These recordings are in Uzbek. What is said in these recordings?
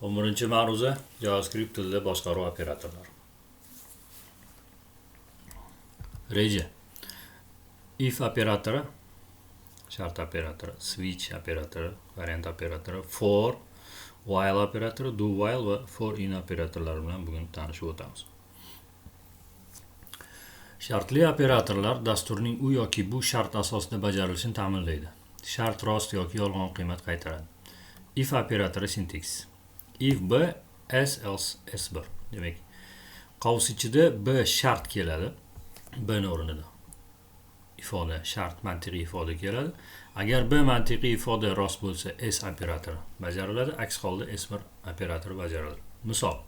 Hop, birinchi ma'ruza JavaScript tilida boshqaruv operatorlari. Reja. If operatori, shart operatori, switch operatori, variant operatori, for, while operatori, do while va for in operatorlari bilan bugun tanishib o'tamiz. Shartli operatorlar dasturning u yoki bu shart asosida bajarilishini ta'minlaydi. Shart rost yoki yolg'on qiymat qaytaradi. If operatori sinteks. If b s else s1 demak qavs ichida b shart keladi. B ni o'rnida ifoda shart mantiqiy ifoda keladi. Agar b mantiqiy ifoda rost bo'lsa s operatori bajariladi. Aks holda s1 operatori bajariladi. Misol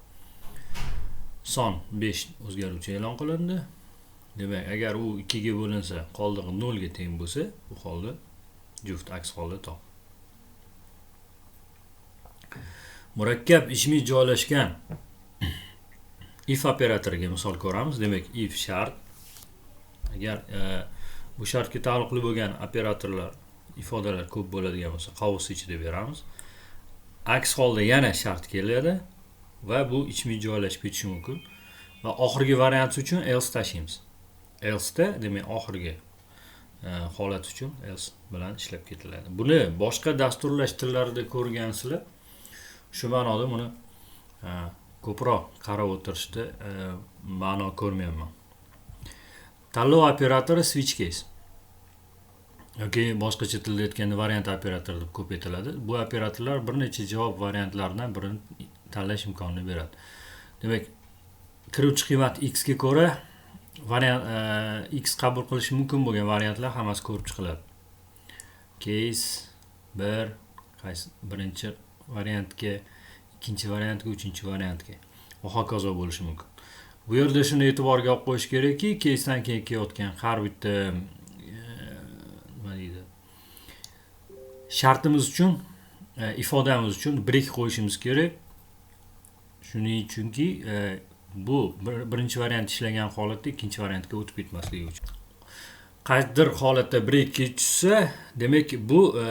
son 5 o'zgaruvchi e'lon qilindi. Demak agar u 2 ga bo'linsa qoldig'i 0 ga teng bo'lsa u holda juft aks holda top. Murakkab ishmiy joylashgan if operatoriga misol ko'ramiz. Demak if shart. Agar e, bu shartga taalluqli bo'lgan operatorlar ifodalar ko'p bo'ladigan bo'lsa qavus ichida beramiz. Aks holda yana shart keladi va bu ichmiy joylashib ketishi mumkin. Va oxirgi variant uchun else tashlaymiz elsda demak oxirgi e, holat uchun else bilan ishlab ketiladi. Buni boshqa dasturlash tillarida ko'rgansizlar shu ma'noda buni e, ko'proq qarab o'tirishda e, ma'no ko'rmayapman. Tanlov operatori switch case. Yoki boshqacha tilda aytganda variant operator deb ko'p aytiladi bu operatorlar bir necha javob variantlaridan birini tanlash imkonini beradi. Demak kiruvchi qiymat x ga ko'ra variant e, x qabul qilishi mumkin bo'lgan variantlar hammasi ko'rib chiqiladi. Case bir qaysi birinchi variantga ikkinchi variantga uchinchi variantga. Va hokazo bo'lishi mumkin. Bu yerda shuni e'tiborga olib qo'yish kerakki keysdan keyin kelayotgan har bitta e, nima deydi shartimiz uchun e, ifodamiz uchun brek qo'yishimiz kerak. Shuning uchunki e, bu birinchi variant ishlagan holatda ikkinchi variantga o'tib ketmasligi uchun. Qaysidir holatda brek tushsa demak bu e,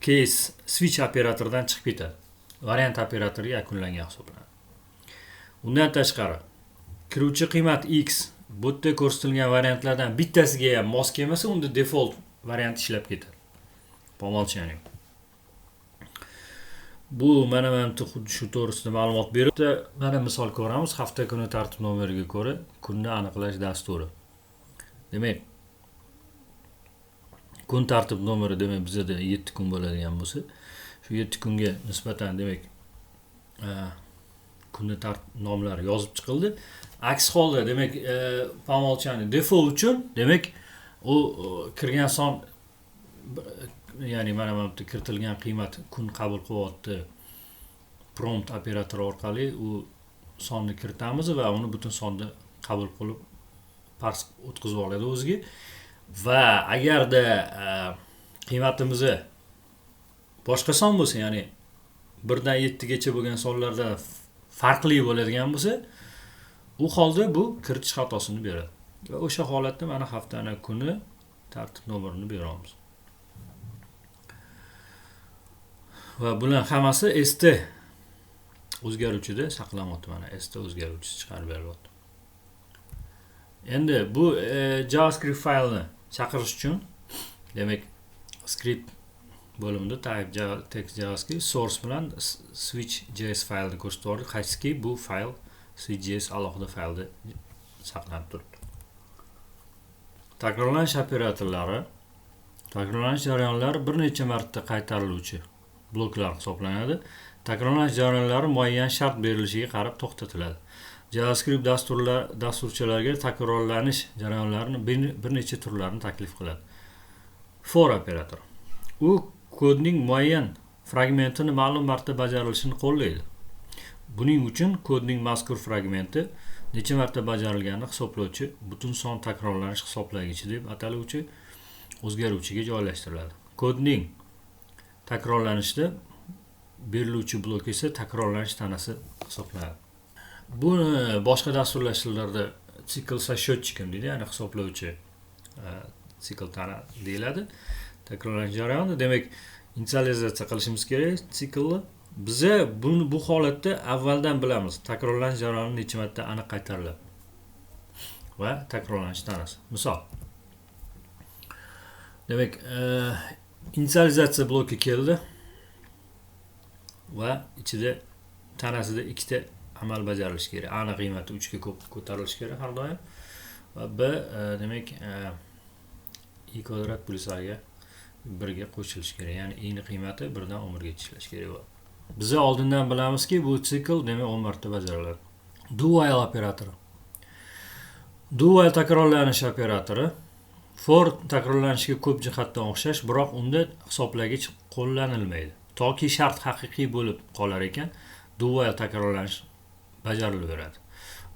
case switch operatoridan chiqib ketadi. Variant operatori yakunlangan hisoblanadi. Undan tashqari kiruvchi qiymat x bu yerda ko'rsatilgan variantlardan bittasiga ham mos kelmasa unda default variant ishlab ketadi. По умолчанию bu mana mana xuddi shu to'g'risida ma'lumot beribdi mana misol ko'ramiz hafta kuni tartib nomeriga ko'ra kunni aniqlash dasturi. Demak kun tartib nomeri demak bizada yetti kun bo'ladigan bo'lsa shu yetti kunga nisbatan demak e, kunni nomlari yozib chiqildi. Aks holda demak e, по умолчанию default uchun demak u kirgan son ya'ni mana bu yerda kiritilgan qiymat kun qabul qilyapti. Prompt operatori orqali u sonni kiritamiz va uni butun sonni qabul qilib pars o'tkazib oladi o'ziga. Va agarda e, qiymatimizni boshqa son bo'lsa ya'ni birdan yettigacha bo'lgan sonlarda farqli bo'ladigan bo'lsa u holda bu kiritish xatosini beradi. Va o'sha holatda mana haftani kuni tartib nomerini beramiz. Va bular hammasi st o'zgaruvchida saqlanyapti mana st o'zgaruvchisi chiqarib beryapti. Endi bu e, javascript faylni chaqirish uchun demak script bo'limida type text javascript source bilan switch js faylni ko'rsatib yubordi. Qaysiki bu fayl switch.js alohida faylda saqlanib turibdi. Takrorlanish operatorlari takrorlanish jarayonlari bir necha marta qaytariluvchi bloklar hisoblanadi. Takrorlanish jarayonlari muayyan shart berilishiga qarab to'xtatiladi. Javascript dasturlar dasturchilarga takrorlanish jarayonlarini bir necha turlarini taklif qiladi. For operator. U kodning muayyan fragmentini ma'lum marta bajarilishini qo'llaydi. Buning uchun kodning mazkur fragmenti necha marta bajarilganini hisoblovchi butun son takrorlanish hisoblagichi deb ataluvchi o'zgaruvchiga joylashtiriladi. Kodning takrorlanishida beriluvchi blok esa takrorlanish tanasi hisoblanadi. Buni boshqa dasturlash sikl со счетчиком deydi ya'ni hisoblovchi e, sikl tana deyiladi. Takrorlanish jarayoni demak initsializatsiya qilishimiz kerak siklni biza buni bu holatda avvaldan bilamiz takrorlanish jarayoni necha marta aniq qaytariladi va takrorlanish tanasi. Misol demak e, initsializatsiya bloki keldi va ichida tanasida ikkita amal bajarilishi kerak. A qiymati uchga ko'tarilishi kerak har doim. Va b e, demak e, i kvadrat plyus aga birga qo'shilishi kerak. Ya'ni ini qiymati birdan o'n birgacha ishlashi kerak. Bo'ladi biz oldindan bilamizki bu sikl demak o'n marta bajariladi. Do while operatori. Do while takrorlanish operatori. For takrorlanishiga ko'p jihatdan o'xshash biroq unda hisoblagich qo'llanilmaydi. Toki shart haqiqiy bo'lib qolar ekan. Do while takrorlanish bajarilaveradi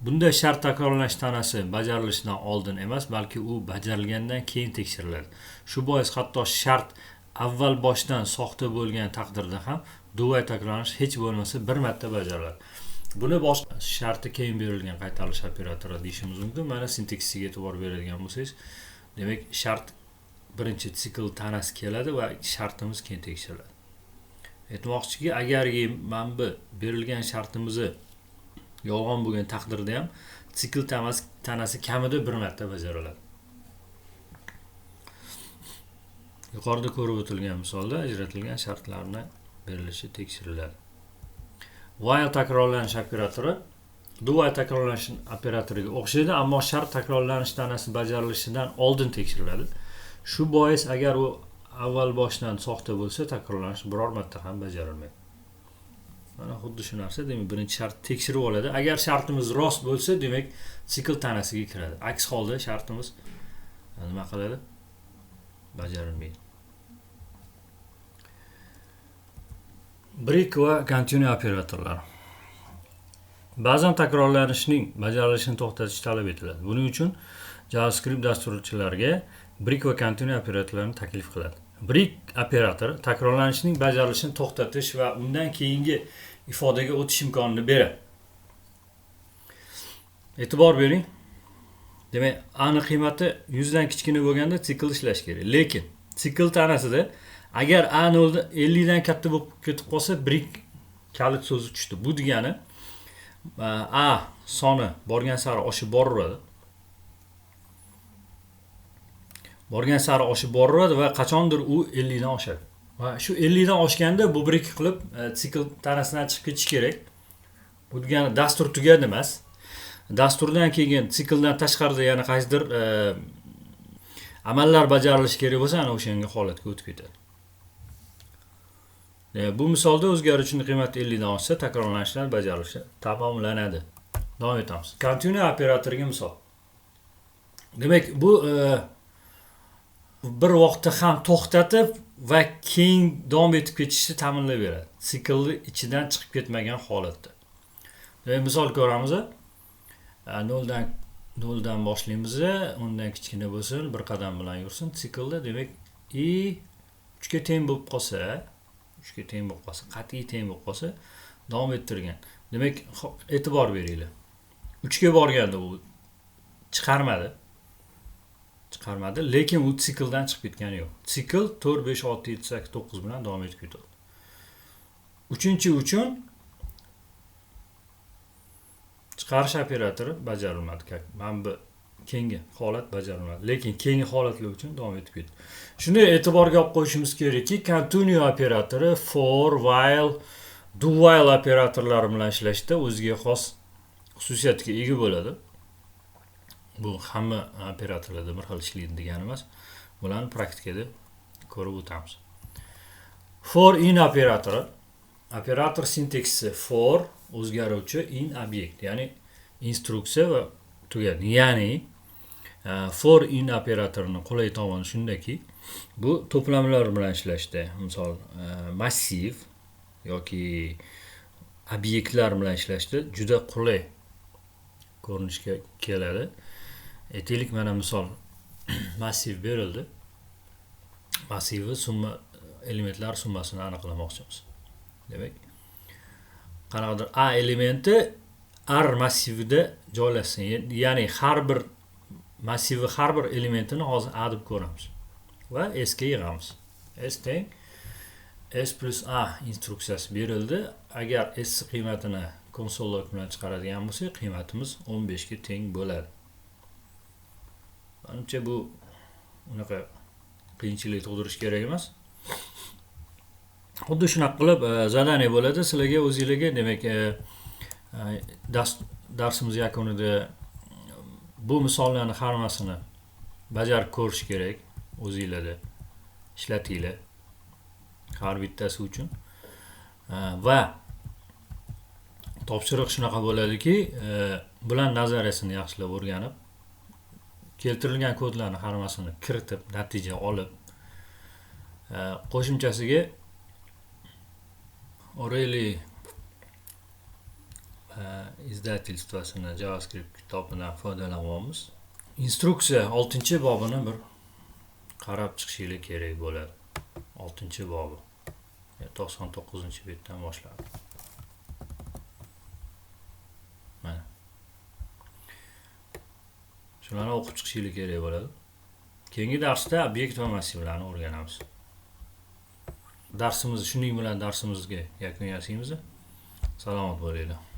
bunda shart takrorlanish tanasi bajarilishidan oldin emas balki u bajarilgandan keyin tekshiriladi shu bois hatto shart avval boshdan soxta bo'lgan taqdirda ham duvay takrorlanish hech bo'lmasa bir marta bajariladi. Buni boshqa sharti keyin berilgan qaytarish operatori deyishimiz mumkin. Mana sintaksiga e'tibor beradigan bo'lsangiz demak shart birinchi sikl tanasi keladi va shartimiz keyin tekshiriladi aytmoqchiki agarki mana bu berilgan shartimizni yolg'on bo'lgan taqdirda ham sikl tanasi kamida bir marta bajariladi. Yuqorida ko'rib o'tilgan misolda ajratilgan shartlarni berilishi tekshiriladi. While takrorlanish operatori do while takrorlanish operatoriga o'xshaydi ammo shart takrorlanish tanasi bajarilishidan oldin tekshiriladi. Shu bois agar u avval boshdan soxta bo'lsa takrorlanish biror marta ham bajarilmaydi. Mana xuddi shu narsa demak birinchi shart tekshirib oladi. Agar shartimiz rost bo'lsa demak sikl tanasiga kiradi. Aks holda shartimiz nima qiladi? Bajarilmaydi. Brik va continue operatorlar ba'zan takrorlanishning bajarilishini to'xtatish talab etiladi. Buning uchun javascript dasturchilarga brik va continue operatorlarni taklif qiladi. Brik operatori takrorlanishning bajarilishini to'xtatish va undan keyingi ifodaga o'tish imkonini beradi e'tibor bering. Demak ani qiymati yuzdan kichkina bo'lganda sikl ishlash kerak. Lekin sikl tanasida agar a nolda ellikdan katta bo'lib ketib qolsa brik kalit so'zi tushdi. Bu degani e, a soni borgan sari oshib boraveradi borgan sari oshib boraveradi va qachondir u ellikdan oshadi. Va shu ellikdan oshganda bu bir ikki qilib e, sikl tanasidan chiqib ketish kerak. Bu degani dastur tugadi emas. Dasturdan keyin sikldan tashqarida yana qaysidir e, amallar bajarilishi kerak bo'lsa ana o'shanga holatga o'tib ketadi. E, bu misolda o'zgaruvchini qiymati ellikdan oshsa takrorlanishlar bajarilishi tamomlanadi. Davom etamiz. Continue operatoriga misol. Demak bu bir vaqtda ham to'xtatib va keyin davom etib ketishni ta'minlab beradi siklni ichidan chiqib ketmagan holatda. Misol ko'ramiz noldan noldan boshlaymiz undan kichkina bo'lsin bir qadam bilan yursin siklda demak i uchga teng bo'lib qolsa uchga teng bo'lib qolsa qat'iy teng bo'lib qolsa davom ettirgan. Demak e'tibor beringlar. Uchga borganda u chiqarmadi. Chiqarmadi. Lekin u sikldan chiqib ketgani yo'q. Sikl to'rt besh olti yetti sakkiz to'qqiz bilan davom etib ketadi. Uchinchi uchun chiqarish operatori bajarilmadi. Mana bu keyingi holat bajarilmadi. Lekin keyingi holatlar uchun davom etib ketdi. Shuni e'tiborga olib qo'yishimiz kerakki continue operatori for while do while operatorlari bilan ishlashda o'ziga xos xususiyatga ega bo'ladi. Bu hamma operatorlarda bir xil ishlaydi degani emas bularni praktikada ko'rib o'tamiz. For in operatori operator sintaksisi for o'zgaruvchi in obyekt ya'ni instruksiya va tugadi ya'ni for in operatorini qulay tomoni shundaki bu to'plamlar bilan ishlashda misol massiv yoki obyektlar bilan ishlashda juda qulay ko'rinishga keladi. E, aytaylik mana misol massiv berildi. Massivi summa elementlar summasini aniqlamoqchimiz. Demak qanaqadir a elementi r massivida joylashsin. Ya'ni har bir massivi har bir elementini hozir a deb ko'ramiz va s ga yig'amiz. S teng s plus a instruksiyasi berildi. Agar s qiymatini konsol log bilan chiqaradigan bo'lsak qiymatimiz 15 ga teng bo'ladi. Manimcha bu unaqa qiyinchilik tug'dirish kerak emas. Xuddi shunaqa qilib e, zadaniya bo'ladi. Sizlarga o'zinglarga demak e, e, dars- darsimiz yakunida bu misollarni hammasini bajarib ko'rish kerak o'zinglarda ishlatinglar. Har bittasi uchun. Va topshiriq shunaqa bo'ladiki bular nazariyasini yaxshilab o'rganib keltirilgan kodlarni hammasini kiritib natija olib e, qo'shimchasiga O'reli e, izdательствосini javascript kitobidan foydalanyapmiz instruksiya oltinchi bobini bir qarab chiqishinglar kerak bo'ladi. Oltinchi bobi. E, to'qson to'qqizinchi betdan boshlab mana shularni o'qib chiqishingiz kerak bo'ladi. Keyingi darsda obyekt va massivlarni o'rganamiz. Darsimiz shuning bilan darsimizga yakun yasaymiz salomat bo'linglar.